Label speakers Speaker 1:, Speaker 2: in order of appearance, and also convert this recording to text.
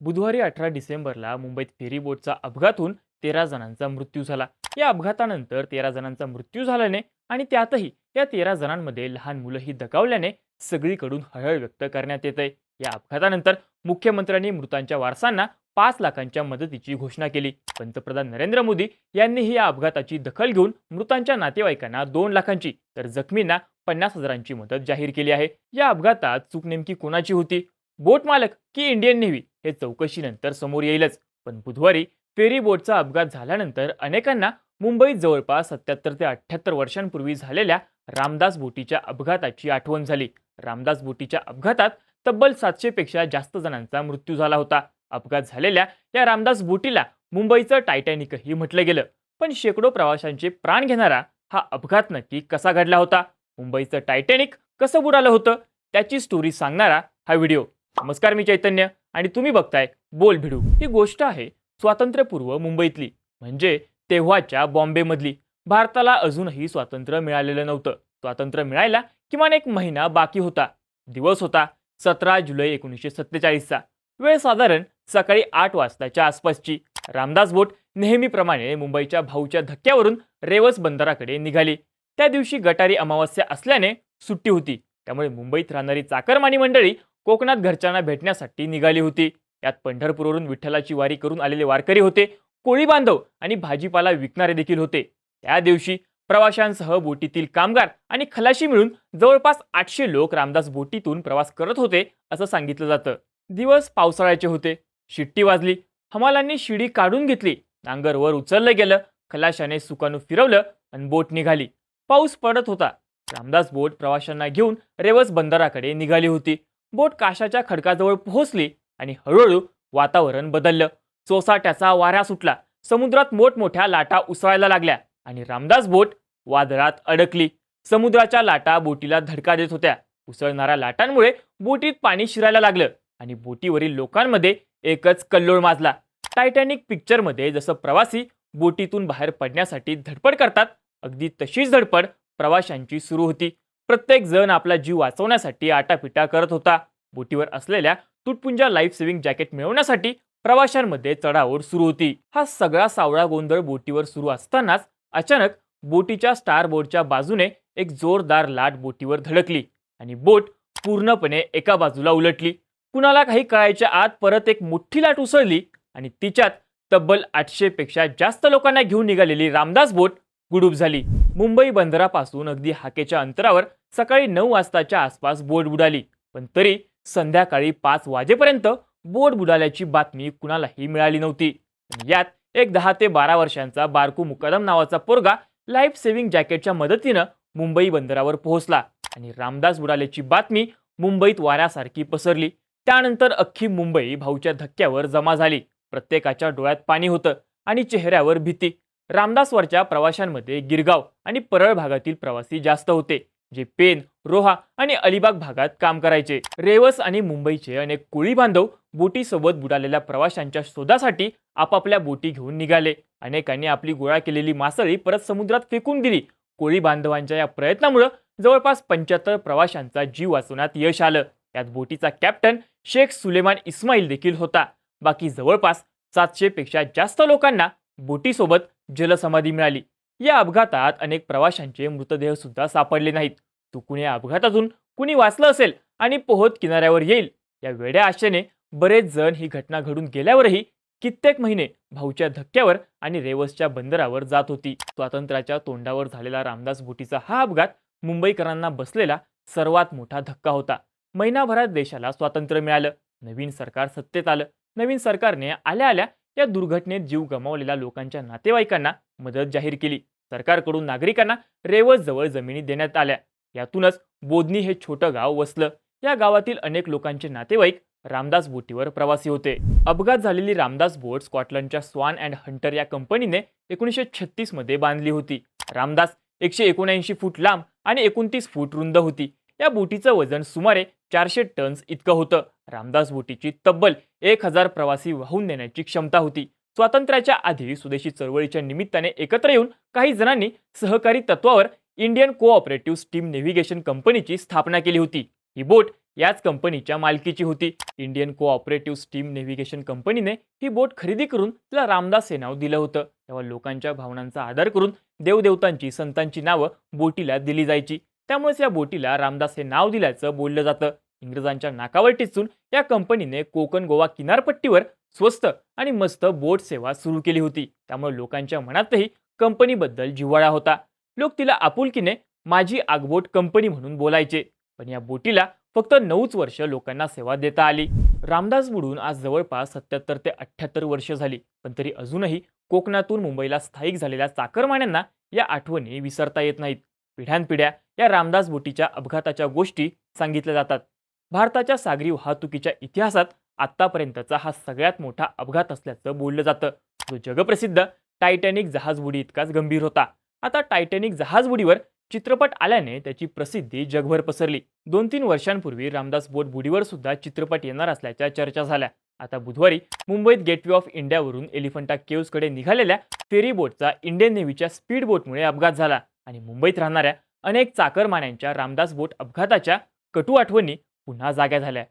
Speaker 1: बुधवारी अठरा डिसेंबरला मुंबईत फेरी बोटचा अपघात होऊन तेरा जणांचा मृत्यू झाला. या अपघातानंतर तेरा जणांचा मृत्यू झाल्याने आणि त्यातही या तेरा जणांमध्ये लहान मुलंही दगावल्याने सगळीकडून हळहळ व्यक्त करण्यात येत आहे. या अपघातानंतर मुख्यमंत्र्यांनी मृतांच्या वारसांना पाच लाखांच्या मदतीची घोषणा केली. पंतप्रधान नरेंद्र मोदी यांनीही या अपघाताची दखल घेऊन मृतांच्या नातेवाईकांना दोन लाखांची तर जखमींना पन्नास हजारांची मदत जाहीर केली आहे. या अपघातात चूक नेमकी कोणाची होती? बोट मालक की इंडियन नेव्ही हे चौकशीनंतर समोर येईलच. पण बुधवारी फेरी बोटचा अपघात झाल्यानंतर अनेकांना मुंबईत जवळपास सत्याहत्तर ते अठ्ठ्याहत्तर वर्षांपूर्वी झालेल्या रामदास बोटीच्या अपघाताची आठवण झाली. रामदास बोटीच्या अपघातात तब्बल सातशेपेक्षा जास्त जणांचा मृत्यू झाला होता. अपघात झालेल्या या रामदास बोटीला मुंबईचं टायटॅनिकही म्हटलं गेलं. पण शेकडो प्रवाशांचे प्राण घेणारा हा अपघात नक्की कसा घडला होता? मुंबईचं टायटॅनिक कसं बुडालं होतं? त्याची स्टोरी सांगणारा हा व्हिडिओ. नमस्कार मी चैतन्य आणि तुम्ही बघताय बोल भिडू. ही गोष्ट आहे स्वातंत्र्यपूर्व मुंबईतली. म्हणजे तेव्हाच्या बॉम्बेमधली. भारताला अजूनही स्वातंत्र्य मिळालेलं नव्हतं. स्वातंत्र्य मिळायला किमान एक महिना बाकी होता. दिवस होता. सतरा जुलै एकोणीसशे सत्तेचाळीसचा. वेळ साधारण सकाळी आठ वाजताच्या आसपासची. रामदास बोट नेहमीप्रमाणे मुंबईच्या भाऊच्या धक्क्यावरून रेवस बंदराकडे निघाली. त्या दिवशी गटारी अमावस्या असल्याने सुट्टी होती. त्यामुळे मुंबईत राहणारी चाकरमानी मंडळी कोकणात घरच्यांना भेटण्यासाठी निघाली होती. यात पंढरपूरवरून विठ्ठलाची वारी करून आलेले वारकरी होते. कोळी बांधव आणि भाजीपाला विकणारे देखील होते. त्या दिवशी प्रवाशांसह बोटीतील कामगार आणि खलाशी मिळून जवळपास आठशे लोक रामदास बोटीतून प्रवास करत होते असं सांगितलं जातं. दिवस पावसाळ्याचे होते. शिट्टी वाजली. हमालांनी शिडी काढून घेतली. नांगर वर उचललं गेलं. खलाशाने सुकानू फिरवलं आणि बोट निघाली. पाऊस पडत होता. रामदास बोट प्रवाशांना घेऊन रेवस बंदराकडे निघाली होती. बोट काशाच्या खडकाजवळ पोहोचली आणि हळूहळू वातावरण बदललं. चोसाट्याचा वारा सुटला. समुद्रात मोठमोठ्या लाटा उसळायला लागल्या आणि रामदास बोट वादळात अडकली. समुद्राच्या लाटा बोटीला धडका देत होत्या. उसळणाऱ्या लाटांमुळे बोटीत पाणी शिरायला लागलं आणि बोटीवरील लोकांमध्ये एकच कल्लोळ माजला. टायटॅनिक पिक्चरमध्ये जसं प्रवासी बोटीतून बाहेर पडण्यासाठी धडपड करतात अगदी तशीच धडपड प्रवाशांची सुरू होती. प्रत्येक जण आपला जीव वाचवण्यासाठी आटापिटा करत होता. बोटीवर असलेल्या तुटपुंजा लाईफ सेव्हिंग जॅकेट मिळवण्यासाठी प्रवाशांमध्ये चढाओढ सुरू होती. हा सगळा सावळा गोंधळ बोटीवर सुरू असतानाच अचानक बोटीच्या स्टार बोर्डच्या बाजूने एक जोरदार लाट बोटीवर धडकली आणि बोट पूर्णपणे एका बाजूला उलटली. कुणाला काही कळायच्या आत परत एक मोठी लाट उसळली आणि तिच्यात तब्बल आठशे पेक्षा जास्त लोकांना घेऊन निघालेली रामदास बोट गुडूप झाली. मुंबई बंदरापासून अगदी हाकेच्या अंतरावर सकाळी नऊ वाजताच्या आसपास बोट बुडाली. पण तरी संध्याकाळी पाच वाजेपर्यंत बोट बुडाल्याची बातमी कुणालाही मिळाली नव्हती. यात एक दहा ते बारा वर्षांचा बारकू मुकदम नावाचा पोरगा लाईफ सेव्हिंग जॅकेटच्या मदतीनं मुंबई बंदरावर पोहोचला आणि रामदास बुडाल्याची बातमी मुंबईत वाऱ्यासारखी पसरली. त्यानंतर अख्खी मुंबई भाऊच्या धक्क्यावर जमा झाली. प्रत्येकाच्या डोळ्यात पाणी होतं आणि चेहऱ्यावर भीती. रामदासवरच्या प्रवाशांमध्ये गिरगाव आणि परळ भागातील प्रवासी जास्त होते जे पेन रोहा आणि अलिबाग भागात काम करायचे. रेवस आणि मुंबईचे अनेक कोळी बांधव बोटीसोबत बुडालेल्या प्रवाशांच्या शोधासाठी आपापल्या बोटी घेऊन निघाले. अनेकांनी आपली गोळा केलेली मासळी परत समुद्रात फेकून दिली. कोळी बांधवांच्या या प्रयत्नामुळं जवळपास पंच्याहत्तर प्रवाशांचा जीव वाचवण्यात यश आलं. यात बोटीचा कॅप्टन शेख सुलेमान इस्माईल देखील होता. बाकी जवळपास सातशे पेक्षा जास्त लोकांना बोटीसोबत जलसमाधी मिळाली. या अपघातात अनेक प्रवाशांचे मृतदेह सुद्धा सापडले नाहीत. चुकून या अपघातातून कुणी वाचलं असेल आणि पोहत किनाऱ्यावर येईल या वेड्या आशेने बरेच जण ही घटना घडून गेल्यावरही कित्येक महिने भाऊच्या धक्क्यावर आणि रेवसच्या बंदरावर जात होती. स्वातंत्र्याच्या तोंडावर झालेला रामदास बुटीचा हा अपघात मुंबईकरांना बसलेला सर्वात मोठा धक्का होता. महिनाभरात देशाला स्वातंत्र्य मिळालं. नवीन सरकार सत्तेत आलं. नवीन सरकारने आल्या आल्या या दुर्घटनेत जीव गमावलेल्या लोकांच्या नातेवाईकांना मदत जाहीर केली. सरकारकडून नागरिकांना रेवस जवळ जमिनी देण्यात आल्या. यातूनच बोधनी हे छोटं गाव वसलं. या गावातील अनेक लोकांचे नातेवाईक रामदास बोटीवर प्रवासी होते. अपघात झालेली रामदास बोट स्कॉटलंडच्या स्वान अँड हंटर या कंपनीने एकोणीसशे छत्तीसमध्ये बांधली होती. रामदास एकशे एकोणऐंशी फूट लांब आणि एकोणतीस फूट रुंद होती. या बोटीचं वजन सुमारे चारशे टन्स इतकं होतं. रामदास बोटीची तब्बल एक हजार प्रवासी वाहून नेण्याची क्षमता होती. स्वातंत्र्याच्या आधी स्वदेशी चळवळीच्या निमित्ताने एकत्र येऊन काही जणांनी सहकारी तत्वावर इंडियन कोऑपरेटिव्ह स्टीम नेव्हिगेशन कंपनीची स्थापना केली होती. ही बोट याच कंपनीच्या मालकीची होती. इंडियन कोऑपरेटिव्ह स्टीम नेव्हिगेशन कंपनीने ही बोट खरेदी करून तिला रामदास हे नाव दिलं होतं. तेव्हा लोकांच्या भावनांचा आधार करून देवदेवतांची संतांची नावं बोटीला दिली जायची. त्यामुळेच या बोटीला रामदास हे नाव दिल्याचं बोललं जातं. इंग्रजांच्या नाकावर टिचून या कंपनीने कोकण गोवा किनारपट्टीवर स्वस्त आणि मस्त बोट सेवा सुरू केली होती. त्यामुळे लोकांच्या मनातही कंपनीबद्दल जिव्हाळा होता. लोक तिला आपुलकीने माझी आगबोट कंपनी म्हणून बोलायचे. पण या बोटीला फक्त नऊच वर्ष लोकांना सेवा देता आली. रामदास बुडून आज जवळपास सत्याहत्तर ते अठ्ठ्याहत्तर वर्ष झाली. पण तरी अजूनही कोकणातून मुंबईला स्थायिक झालेल्या चाकरमान्यांना या आठवणी विसरता येत नाहीत. पिढ्यानपिढ्या या रामदास बोटीच्या अपघाताच्या गोष्टी सांगितल्या जातात. भारताच्या सागरी वाहतुकीच्या इतिहासात आत्तापर्यंतचा हा सगळ्यात मोठा अपघात असल्याचं बोललं जातं. जो जगप्रसिद्ध टायटॅनिक जहाजबुडी इतकाच गंभीर होता. आता टायटॅनिक जहाजबुडीवर चित्रपट आल्याने त्याची प्रसिद्धी जगभर पसरली. दोन तीन वर्षांपूर्वी रामदास बोट बुडीवर सुद्धा चित्रपट येणार असल्याच्या चर्चा झाल्या. आता बुधवारी मुंबईत गेटवे ऑफ इंडियावरून एलिफंटा केव्सकडे निघालेल्या फेरी बोटचा इंडियन नेव्हीच्या स्पीड बोटमुळे अपघात झाला. आणि मुंबईत राहणाऱ्या अनेक चाकरमान्यांच्या रामदास बोट अपघाताच्या कटू आठवणी पुन्हा जाग्या झाल्या.